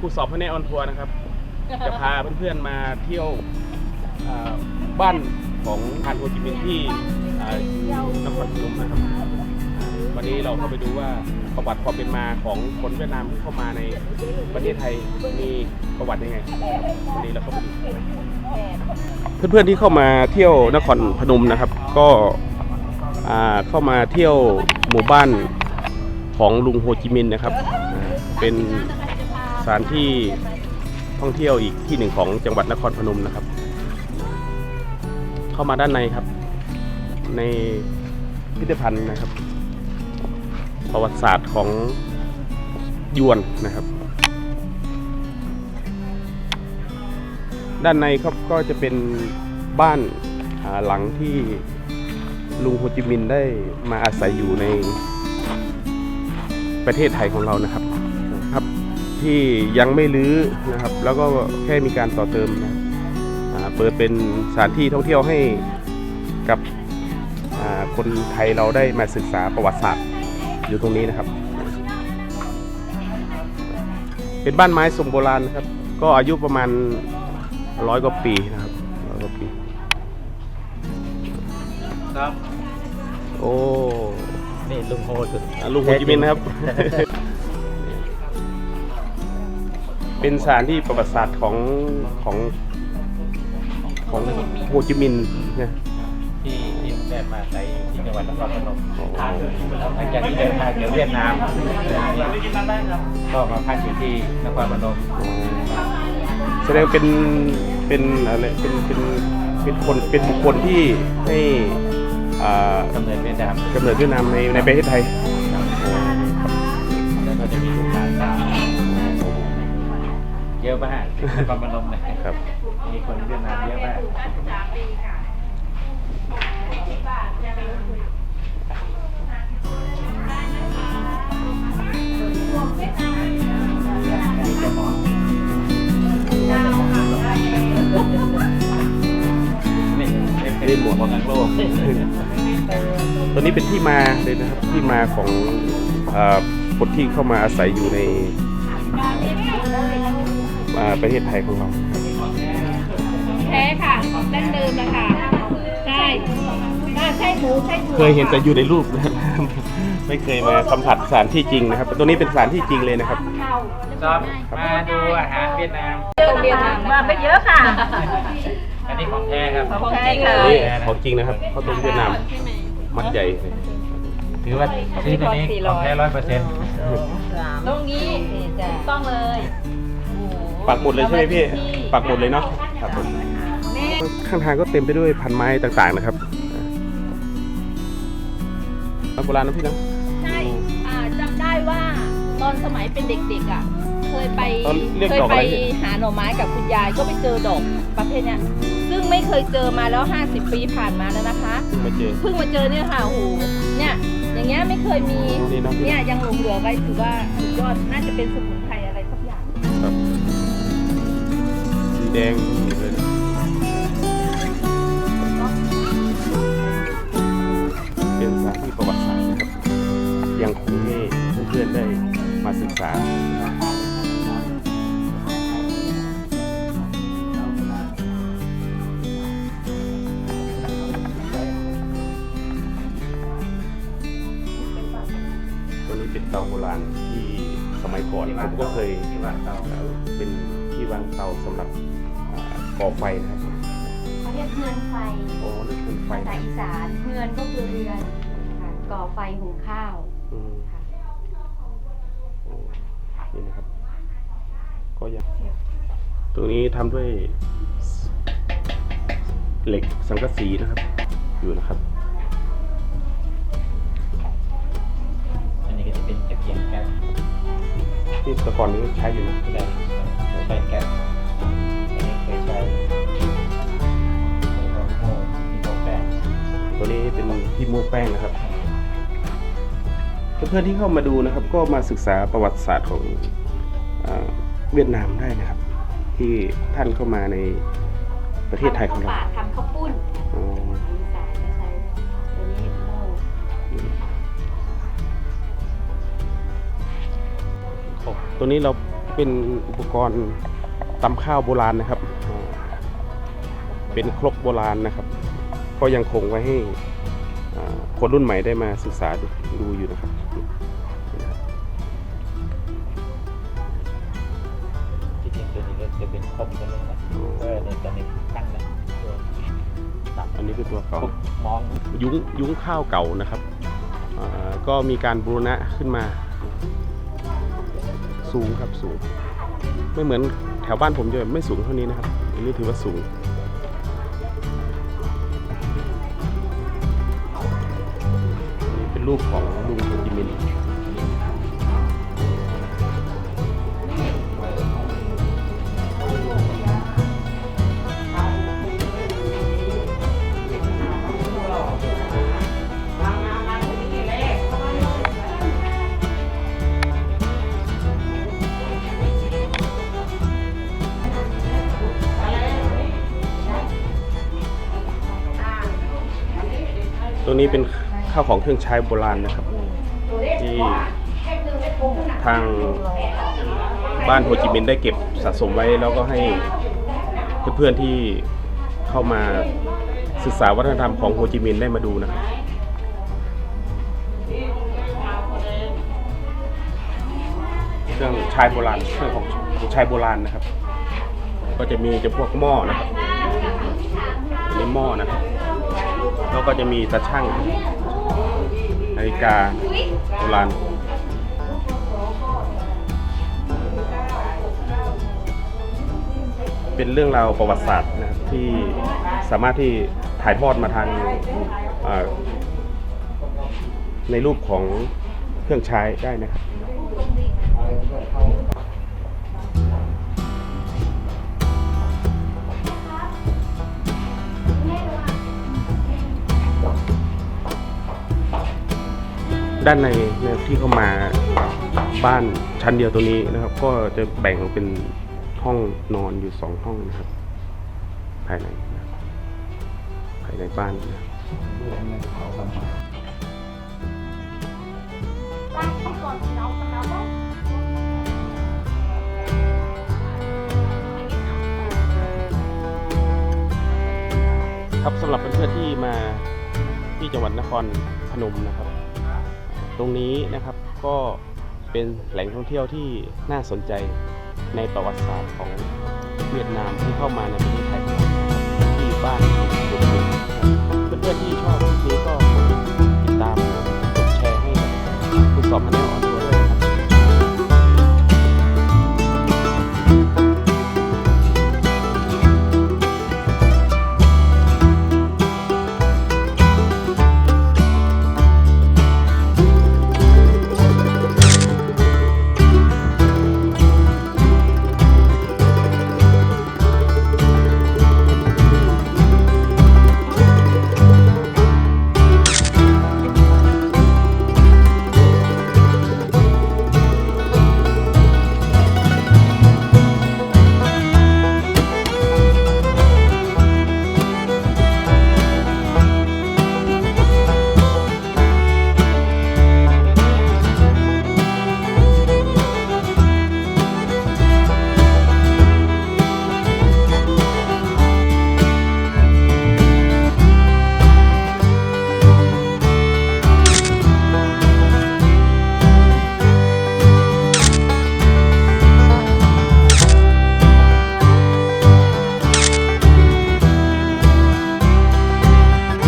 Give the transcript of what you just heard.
ครูสอบพระแนออนทัวร์นะครับ จะพาเพื่อนๆมาเที่ยวบ้านของฮานโฮจิมินห์ที่นครพนมนะครับ วันนี้เราเข้าไปดูว่าประวัติความเป็นมาของคนเวียดนามที่เข้ามาในประเทศไทยมีประวัติยังไงวันนี้เราเข้าไปดูเพื่อนๆที่เข้ามาเที่ยวนครพนมนะครับ ก็เข้ามาเที่ยวหมู่บ้านของลุงโฮจิมินห์นะครับ เป็นานที่ท่องเที่ยวอีกที่หนึ่งของจังหวัดนครพนมนะครับ เข้ามาด้านในครับ ในพิพิธภัณฑ์นะครับ ประวัติศาสตร์ของยวนนะครับ ด้านในครับก็จะเป็นบ้านาหลังที่ลุงโฮจิมินห์ได้มาอาศัยอยู่ในประเทศไทยของเรานะครับครับ ที่ยังไม่รื้อนะครับ แล้วก็แค่มีการต่อเติมนะครับอ่าเปิดเป็นสถานที่ท่องเที่ยวให้กับอ่าคนไทยเราได้มาศึกษาประวัติศาสตร์อยู่ตรงนี้นะครับ เป็นบ้านไม้ทรงโบราณนะครับ ก็อายุประมาณร้อยกว่าปีนะครับร้อยกว่าปีครับ โอ้ นี่ลุงโฮจุดอ่าลุงโฮจิมินห์นะครับ เป็นสถานที่ประวัติศาสตร์ของของของโฮจิมินห์นะ ที่ที่แม่มาใส่ที่จังหวัดนครพนมโอ้หลังจากที่เดินทางจากเวียดนามก็มาพักอยู่ที่นครพนมแสดงเป็นเป็นอะไรเป็นเป็นเป็นคนเป็นบุคคลที่ให้อ่ากำเนิดเวียดนามกำเนิดเวียดนามในในประเทศไทย แล้วก็จะมีลูกหลานตาม เยอะมากที่นครพนมเลยครับ มีคนเวียดนามเยอะมากนี่จะมองนี่เป็นหมวกของโลกตัวนี้เป็นที่มาเลยนะครับที่มาของอ่าคนที่เข้ามาอาศัยอยู่ในอ่า ประเทศไทยของเราแท้ค่ะดั้งเดิมนะคะใช่ถ้าใช่หมูใช่ถั่วเคยเห็นแต่อยู่ในรูปนะครับไม่เคยมาสัมผัสสถานที่จริงนะครับตัวนี้เป็นสถานที่จริงเลยนะครับครับมาดูอาหารเวียดนามเวียดนามมาไปเยอะค่ะ อันนี้ของแท้ครับของแท้ค่ะนี่ของจริงนะครับข้าวต้มเวียดนามมัดใหญ่ถือว่าซื้อตัวนี้ของแท้ร้อยเปอร์เซ็นต์ตรงนี้ต้องเลย ปักหมุดเลยใช่ไหมพี่ปักหมุดเลยเนาะครับผมข้างทางก็เต็มไปด้วยพันไม้ต่างๆนะครับอ่าโบราณนะพี่เนาะใช่อ่าจำได้ว่าตอนสมัยเป็นเด็กๆอะเคยไปตอนเรียกเคยดอกไปอะไรพี่หาหน่อไม้กับคุณยายก็ไปเจอดอกประเภทเนี้ยซึ่งไม่เคยเจอมาแล้ว 50 ปีผ่านมาแล้วนะคะเพิ่งมาเจอเพิ่งมาเจอเนี่ยค่ะโอ้โหเนี่ยอย่างเงี้ยไม่เคยมีนี่เนาะพี่เนี่ยยังหลงเหลือไว้ถือว่าสุดยอดน่าจะเป็นสมุนไพร แดงเลยเป็นสถานที่ประวัติศาสตร์นะครับ ยังคงให้เพื่อนๆได้มาศึกษาตัวนี้เป็นเตาโบราณที่สมัยก่อนผมก็เคยเป็นที่วางเตาสำหรับ ก่อไฟนะครับเขาเรียกเฮือนไฟโอ้นี่คือไฟภาษาอีสานเฮือนก็คือเรือนค่ะก่อไฟหุงข้าวอืมค่ะโอ้นี่นะครับ ก็ยังตรงนี้ทำด้วยเหล็กสังกะสีนะครับ อยู่นะครับ อันนี้ก็จะเป็นตะเกียงแก๊สที่แตะก่อนนี้ใช้อยู่นะ ใช่ใช้แก๊ส ตัวนี้เป็นที่โม้แป้งนะครับ เพื่อนๆที่เข้ามาดูนะครับ ก็มาศึกษาประวัติศาสตร์ของอาเวียดนามได้นะครับ ที่ท่านเข้ามาในประเทศไทยของเราทำข้าวปาดทำข้าวปุ้นอ๋ออีสานจะใช้ตัวนี้โม่ครบตัวนี้เราเป็นอุปกรณ์ตำข้าวโบราณนะครับอ่า เป็นครกโบราณนะครับ ก็ยังคงไว้ให้อ่าคนรุ่นใหม่ได้มาศึกษาดูดูอยู่นะครับที่จริงตัวนี้ก็จะเป็นคมกันเลยนะเออในตอนนี้ตั้งนะตับอันนี้คือตัวเก่ามองยุ้งยุ้งข้าวเก่านะครับอ่าก็มีการบูรณะขึ้นมา สูงครับสูง ไม่เหมือนแถวบ้านผมจะไม่สูงเท่านี้นะครับ อันนี้ถือว่าสูง รูปของลุงโฮจิมินห์ตัวนี้เป็น ข้าวของเครื่องใช้โบราณนะครับ ที่ทางบ้านโฮจิมินห์ได้เก็บสะสมไว้แล้วก็ให้เพื่อนๆที่เข้ามาศึกษาวัฒนธรรมของโฮจิมินห์ได้มาดูนะครับเครื่องใช้โบราณเครื่องของใช้โบราณนะครับ ก็จะมีจะพวกหม้อนะครับอันหม้อนะครับแล้วก็จะมีตาช่าง นาฬิกาโบราณเป็นเรื่องราวประวัติศาสตร์นะครับที่สามารถที่ถ่ายทอดมาทางในรูปของเครื่องใช้ได้นะครับ ด้านในเนี่ยที่เข้ามาบ้านชั้นเดียวตัวนี้นะครับ ก็จะแบ่งเป็นห้องนอนอยู่สองห้องนะครับ ภายในนะครับภายในบ้านนะครับครับสำหรับเพื่อนๆที่มาที่จังหวัดนครพนมนะครับ ตรงนี้นะครับก็เป็นแหล่งท่องเที่ยวที่น่าสนใจในประวัติศาสตร์ของเวียดนามที่เข้ามาในประเทศไทยนะครับที่บ้านลุงบุญมีนะครับเพื่อนๆที่ชอบคลิปนี้ก็